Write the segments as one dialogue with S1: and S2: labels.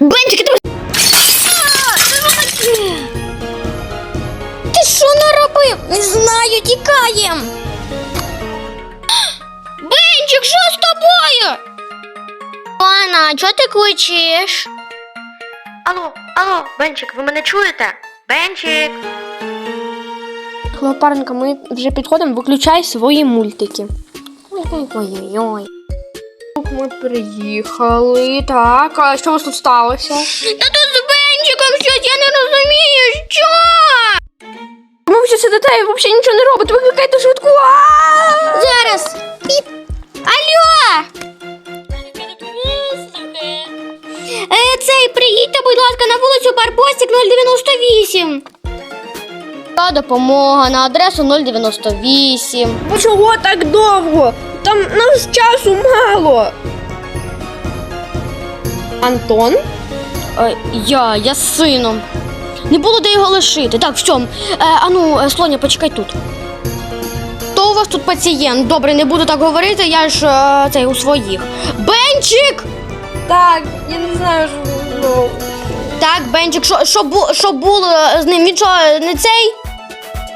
S1: Бенчики, ти Ти що наробив? Не знаю, тікаєм. Бенчик, що з тобою? Лана, чого ти кричиш?
S2: Алло, алло, Бенчик, ви мене чуєте? Бенчик.
S3: Хлопаренко, ми вже підходимо, виключай свої мультики.
S1: Ой-ой-ой.
S3: Ми приїхали. Так, а що у вас тут сталося?
S1: Та тут з Бенчиком щось, я не розумію, що?
S3: Ви вже сидите і взагалі нічого не робите, викликайте швидку.
S1: Зараз. Піп. Алло. Е, цей, приїдьте, будь ласка, на вулицю Барбостік 098. Та допомога на адресу 098.
S3: Ну чого так довго? Там нас часу мало. Антон?
S1: Е, я, я з сином. Не було де його лишити. Так, все. Е, ану, е, Слоня, почекай тут. То у вас тут пацієнт. Добре, не буду так говорити, я ж е, цей у своїх. Бенчик!
S3: Так, я не знаю, що ну,
S1: Так, Бенчик, що, що, бу, що було з ним? Він що, не цей?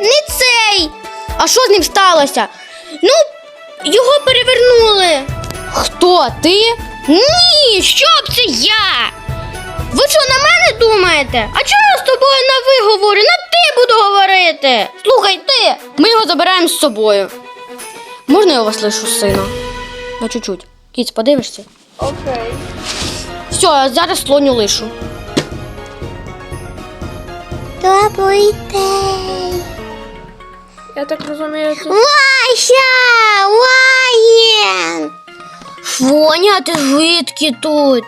S1: Не цей. А що з ним сталося? Ну, його перевернули. Хто ти? Ні, що б це я? Ви що на мене думаєте? А чого я з тобою на ви говорю? На ти буду говорити. Слухай ти. Ми його забираємо з собою. Можна я у вас лишу сина? На чуть-чуть. Кіць, подивишся?
S3: окей.
S1: Все, я зараз слоню лишу. Добрий день.
S3: Я так розумію, ти...
S1: Вася! Воєн! Фоня, ти звідки тут?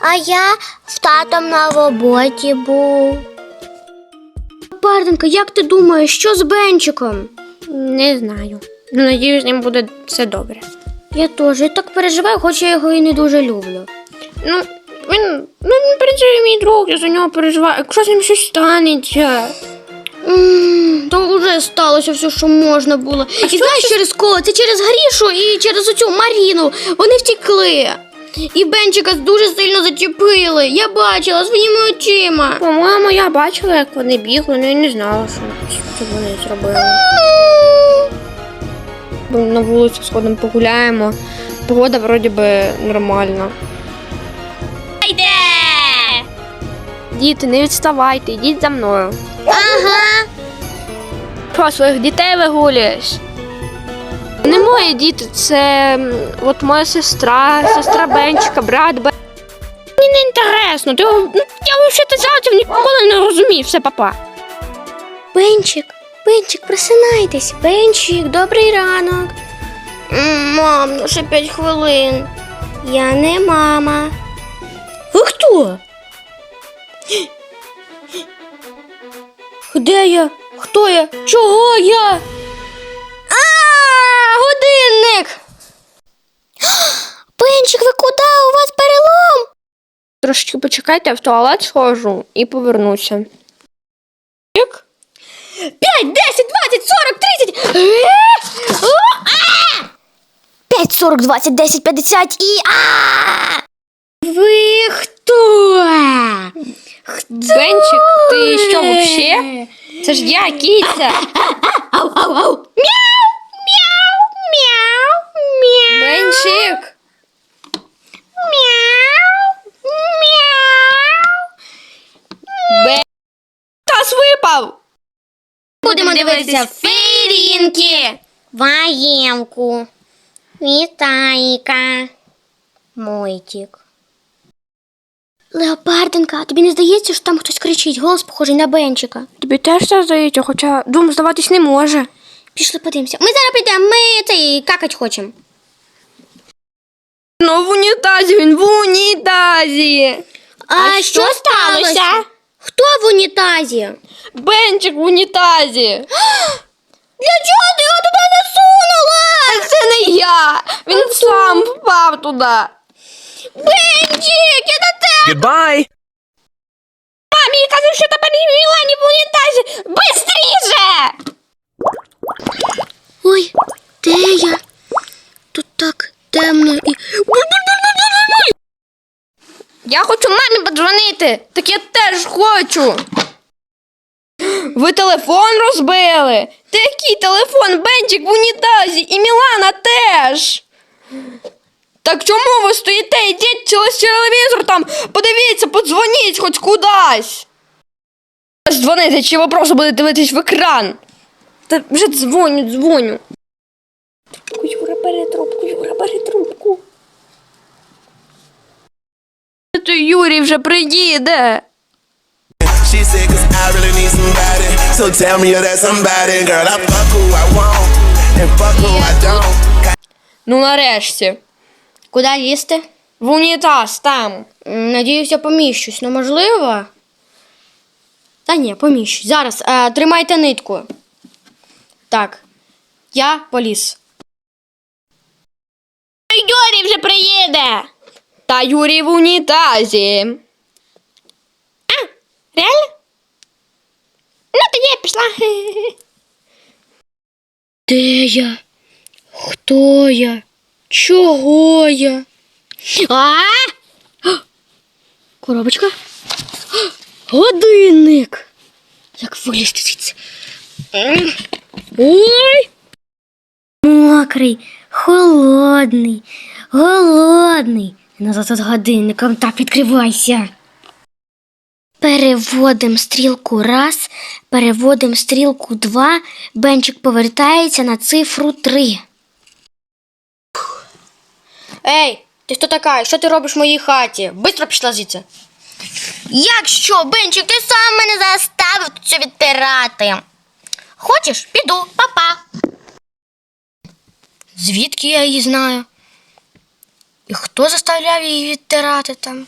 S1: А я з татом на роботі був. Парденка, як ти думаєш, що з Бенчиком?
S3: не знаю. Ну, надіюсь, з ним буде все добре.
S1: Я теж я так переживаю, хоч я його і не дуже люблю.
S3: Ну, він, ну, він, в принципі, мій друг, я за нього переживаю. Якщо з ним щось станеться.
S1: М, То вже сталося все, що можна було. і знаєш через кого? Це через Грішу і через оцю Маріну. Вони втекли. І Бенчика дуже сильно зачепили. Я бачила своїми очима.
S3: По-моєму, я бачила, як вони бігли, ну і не знала, що, що вони зробили. На вулицю сходимо погуляємо. Погода вроді би нормальна.
S1: Йде!
S3: Діти, не відставайте, йдіть за мною.
S1: Ага.
S3: Про своїх дітей вигулюєш. Не мої діти, це от моя сестра, сестра Бенчика, брат Бен. Мені не інтересно. Ти, ну, я взагалі ти зовсім ніколи не розумію, все папа.
S1: Бенчик, Бенчик, просинайтесь. Бенчик, добрий ранок. Мам, ну ще п'ять хвилин. Я не мама. Ви хто? Де я? Хто я? Чого я? А, годинник. Бенчик, ви куди? У вас перелом?
S3: Трошечки почекайте, в туалет схожу і повернуся. Як?
S1: 5, 10, 20, 40, 30. Е? О, а! 5, 40, 20, 10, 50 і. А! Ви хто?
S3: Бенчик, ти що взагалі? Це ж я, кіця.
S1: Мяу, мяу, мяу, мяу.
S3: Менчик.
S1: Мяу, мяу.
S3: Бе... випав.
S1: Будемо дивитися фірінки. Ваємку. Вітайка. мойчик. Леопарденка, тобі не здається, що там хтось кричить? Голос похожий на Бенчика.
S3: Тобі теж це здається, хоча дум здаватись не може.
S1: Пішли подивимося. Ми зараз підемо, ми цей какать хочемо.
S3: Ну, в унітазі, він в унітазі.
S1: А, що, сталося? Хто в унітазі?
S3: Бенчик в унітазі.
S1: Для чого ти його туди насунула?
S3: Це не я. Він сам впав туди.
S1: Бенчик, я до тебе!
S4: Goodbye.
S3: Мамі казав, що тебе не в Мілані в унітазі. Бистріше!
S1: Ой, Де я? Тут так темно і.
S3: Я хочу мамі подзвонити. Так я теж хочу. Ви телефон розбили? Та який телефон? Бенчик в унітазі і Мілана теж. Так чому ви стоїте? Ідіть через телевізор там, подивіться, подзвоніть хоч кудись. Дзвоните, чи ви просто будете дивитись в екран? Та вже дзвоню, дзвоню. Юра, бери трубку, Юра, бери трубку. То Юрій вже приїде.
S4: She said, cause I really need somebody. So tell me you're that somebody. Girl, I fuck who I want and fuck who I don't.
S3: Ну, нарешті.
S1: Куди їсти?
S3: В унітаз там.
S1: М, Надіюся, поміщусь. Ну, можливо. Та ні, поміщусь. Зараз е, тримайте нитку. Так. Я поліз.
S3: Юрій вже приїде. Та Юрій в унітазі. А, реально? Ну, тоді я пішла.
S1: Де я? Хто я? Чого я? А? Коробочка? Годинник. Як вилізти звідси? Ой! Мокрий, холодний, голодний. Назад з годинником так відкривайся. Переводимо стрілку раз, переводимо стрілку два, бенчик повертається на цифру три. Ей, ти хто така? Що ти робиш в моїй хаті? Бистро пішла звідси. Як що, Бенчик, ти сам мене заставив тут все відтирати. Хочеш, піду, папа. Звідки я її знаю? І хто заставляв її відтирати там?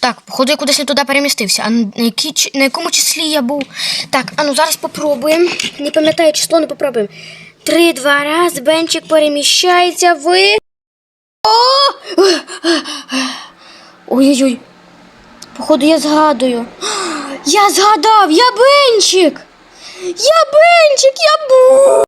S1: Так, походу, я кудись не туди перемістився. А на, якій, чи- на якому числі я був? Так, а ну зараз попробуємо. Не пам'ятаю число, не попробуємо. Три, два раз, бенчик переміщається в. Ой-ой-ой. Походу, я згадую. Я згадав, я бенчик! Я бенчик, я був!